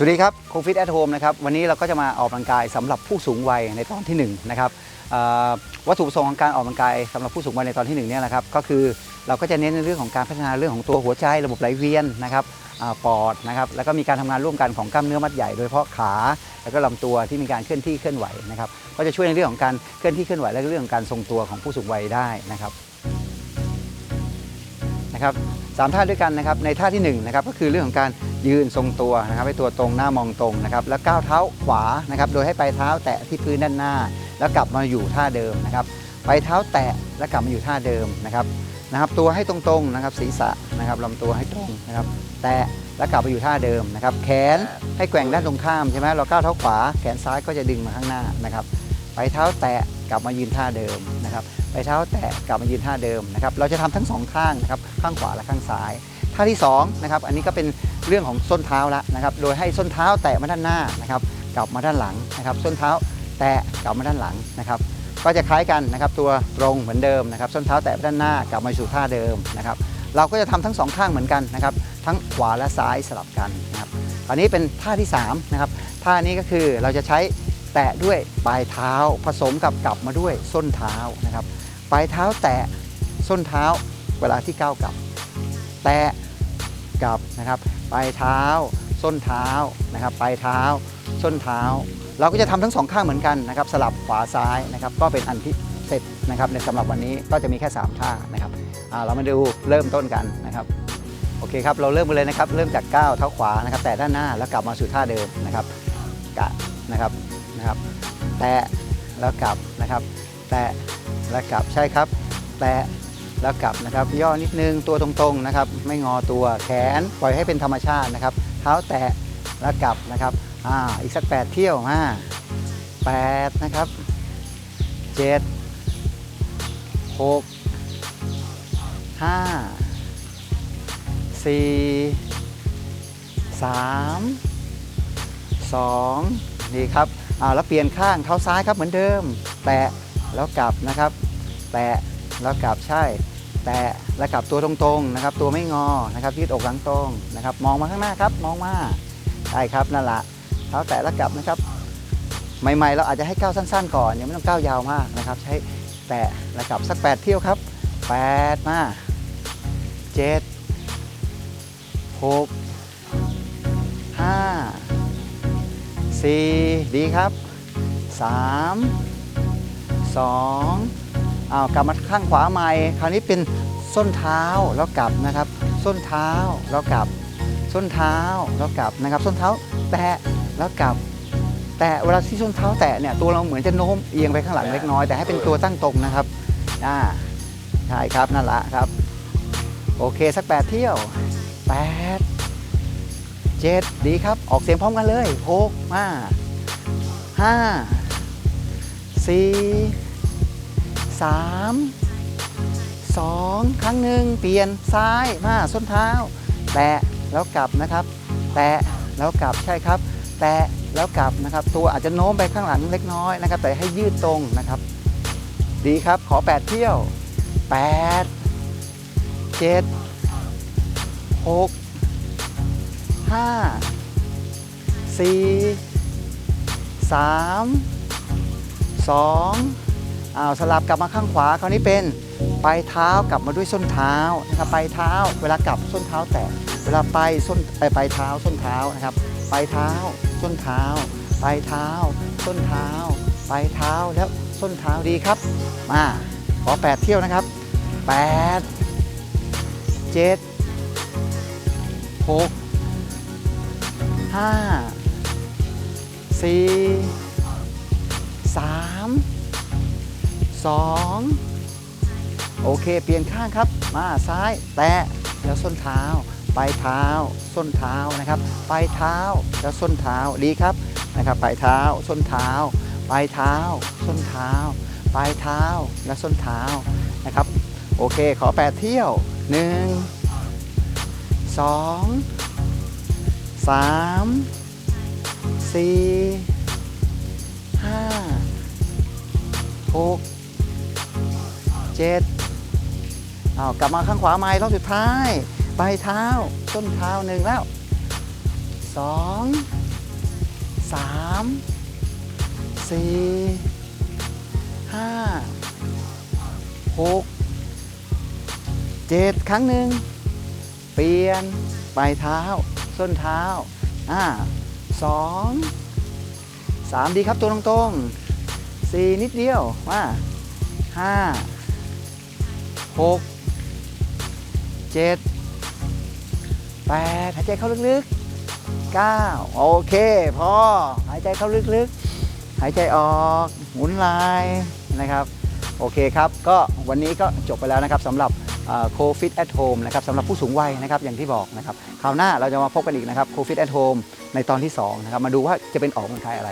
สวัสดีครับโคฟิตแอทโฮมนะครับวันนี้เราก็จะมาออกกำลังกายสำหรับผู้สูงวัยในตอนที่1นะครับวัตถุประสงค์ของการออกกำลังกายสำหรับผู้สูงวัยในตอนที่1เนี่ยนะครับก็คือเราก็จะเน้นในเรื่องของการพัฒนาเรื่องของตัวหัวใจระบบไหลเวียนนะครับปอดนะครับแล้วก็มีการทำงานร่วมกันของกล้ามเนื้อมัดใหญ่โดยเฉพาะขา แล้วก็ลำตัวที่มีการเคลื่อนที่เคลื่อนไหวนะครับก็จะช่วยในเรื่องของการเคลื่อนที่เคลื่อนไหวและเรื่องของการทรงตัวของผู้สูงวัยได้นะครับนะครับ สามท่าด้วยกันนะครับในท่าที่หนึ่งนะครับก็คือเรื่องของการยืนทรงตัวนะครับให้ตัวตรงหน้ามองตรงนะครับแล้วก้าวเท้าขวานะครับโดยให้ปลายเท้าแตะที่พื้นด้านหน้า แล้วกลับมาอยู่ท่าเดิมนะครับปลายเท้าแตะแล้วกลับมาอยู่ท่าเดิมนะครับนะครับตัวให้ตรงๆนะครับศีรษะนะครับลำตัวให้ตรงนะครับแตะแล้วกลับมาอยู่ท่าเดิมนะครับแขนให้แกว่งด้านตรงข้ามใช่ไหมเราก้าวเท้าขวาแขนซ้ายก็จะดึงมาข้างหน้านะครับ ไปเท้าแตะกลับมายืนท่าเดิมนะครับ ไปเท้าแตะกลับมายืนท่าเดิมนะครับ เราจะทำทั้งสองข้างนะครับข้างขวาและข้างซ้ายท่าที่2นะครับอันนี้ก็เป็นเรื่องของส้นเท้าละนะครับ โดยให้ส้นเท้าแตะมาด้านหน้านะครับ กลับมาด้านหลังนะครับ ส้นเท้าแตะกลับมาด้านหลังนะครับ ก็จะคล้ายกันนะครับ ตัวตรงเหมือนเดิมนะครับ ส้นเท้าแตะด้านหน้ากลับมาสู่ท่าเดิมนะครับ เราก็จะทำทั้งสองข้างเหมือนกันนะครับ ทั้งขวาและซ้ายสลับกันนะครับอันนี้เป็นท่าที่3นะครับท่านี้ก็คือเราจะใช้ แตะด้วยปลายเท้าผสมกับกลับมาด้วยส้นเท้านะครับ ปลายเท้าแตะส้นเท้าเวลาที่ก้าวกลับ แตะกลับนะครับ ปลายเท้า ส้นเท้านะครับ ปลายเท้า ส้นเท้า เราก็จะทำทั้งสองข้างเหมือนกันนะครับ สลับขวาซ้ายนะครับ ก็เป็นอันที่เสร็จนะครับในสำหรับวันนี้ก็จะมีแค่ 3 ท่านะครับเรามาดูเริ่มต้นกันนะครับโอเคครับ เราเริ่มกันเลยนะครับ เริ่มจากก้าวเท้าขวานะครับ แต่ด้านหน้าแล้วกลับมาสู่ท่าเดิมนะครับกะนะครับ นะครับ แตะแล้วกลับนะครับ แตะแล้วกลับใช่ครับ แตะแล้วกลับนะครับ ย่อนิดนึงตัวตรงๆนะครับ ไม่งอตัวแขนปล่อยให้เป็นธรรมชาตินะครับ เท้าแตะแล้วกลับนะครับอ่าอีกสัก 8 เที่ยวห้าแปดนะครับเจ็ดหกห้าสี่สามสองดีครับ อ่าแล้วเปลี่ยนข้างเท้าซ้ายครับเหมือนเดิม แตะแล้วกลับนะครับ แตะแล้วกลับใช่ แตะแล้วกลับตัวตรงๆนะครับ ตัวไม่งอนะครับยืดอกหลังตรงนะครับ มองมาข้างหน้าครับ มองมาใช่ครับนั่นแหละเท้าแตะแล้วกลับนะครับ ใหม่ๆ เราอาจจะให้ก้าวสั้น ๆ ก่อนยังไม่ต้องก้าวยาวมากนะครับ ใช้แตะแล้วกลับสัก 8 เที่ยวครับ 8 มา 7 6 5 4 ดีครับ 3 2อ้าวกลับมาข้างขวาใหม่ คราวนี้เป็นส้นเท้าแล้วกลับนะครับ ส้นเท้าแล้วกลับ ส้นเท้าแล้วกลับนะครับ ส้นเท้าแตะแล้วกลับ แต่เวลาที่ส้นเท้าแตะเนี่ยตัวเราเหมือนจะโน้มเอียงไปข้างหลังเล็กน้อยแต่ให้เป็นตัวตั้งตรงนะครับอ่าใช่ครับนั่นแหละครับ โอเคสักแปดเที่ยวแปด เจ็ดดีครับ ออกเสียงพร้อมกันเลยหกมาห้าสี่สามสองครั้งหนึ่งเปลี่ยนซ้ายมาส้นเท้า แตะแล้วกลับนะครับ แตะแล้วกลับใช่ครับ แตะแล้วกลับนะครับ ตัวอาจจะโน้มไปข้างหลังเล็กน้อยนะครับ แต่ให้ยืดตรงนะครับ ดีครับขอ 8 เที่ยว 8 7 6 5 4 3 2อ้าวสลับกลับมาข้างขวาคราวนี้เป็นปลายเท้ากลับมาด้วยส้นเท้านะครับปลายเท้าเวลากลับส้นเท้าแตะเวลาไปส้นไปปลายเท้าส้นเท้านะครับปลายเท้าส้นเท้าปลายเท้าส้นเท้าปลายเท้าแล้วส้นเท้าดีครับมาขอ 8 เที่ยวนะครับ 8 7 6 5 4 3 2โอเค เปลี่ยนข้างครับ มาซ้าย แตะแล้วส้นเท้า ปลายเท้า ส้นเท้านะครับ ปลายเท้าแล้วส้นเท้าดีครับนะครับ ปลายเท้า ส้นเท้า ปลายเท้า ส้นเท้า ปลายเท้าและส้นเท้านะครับ โอเค ขอ8เที่ยว1 2 3 4 5 6 7อ้าวกลับมาข้างขวาไม้รอบสุดท้ายปลายเท้าส้นเท้าหนึ่งแล้วสองสามสี่ห้าหกเจ็ดครั้งหนึ่งเปลี่ยนปลายเท้า ส้นเท้าอ่าสองสามดีครับตัวตรงๆสี่นิดเดียวมาห้าหกเจ็ดแปดหายใจเข้าลึกๆเก้าโอเคพอหายใจเข้าลึกๆ หายใจออกหมุนลายนะครับ โอเคครับ ก็วันนี้ก็จบไปแล้วนะครับสำหรับ โคฟิตแอทโฮมนะครับสำหรับผู้สูงวัยนะครับอย่างที่บอกนะครับคราวหน้าเราจะมาพบกันอีกนะครับโคฟิตแอทโฮมในตอนที่2นะครับมาดูว่าจะเป็นออกกำลังกายอะไร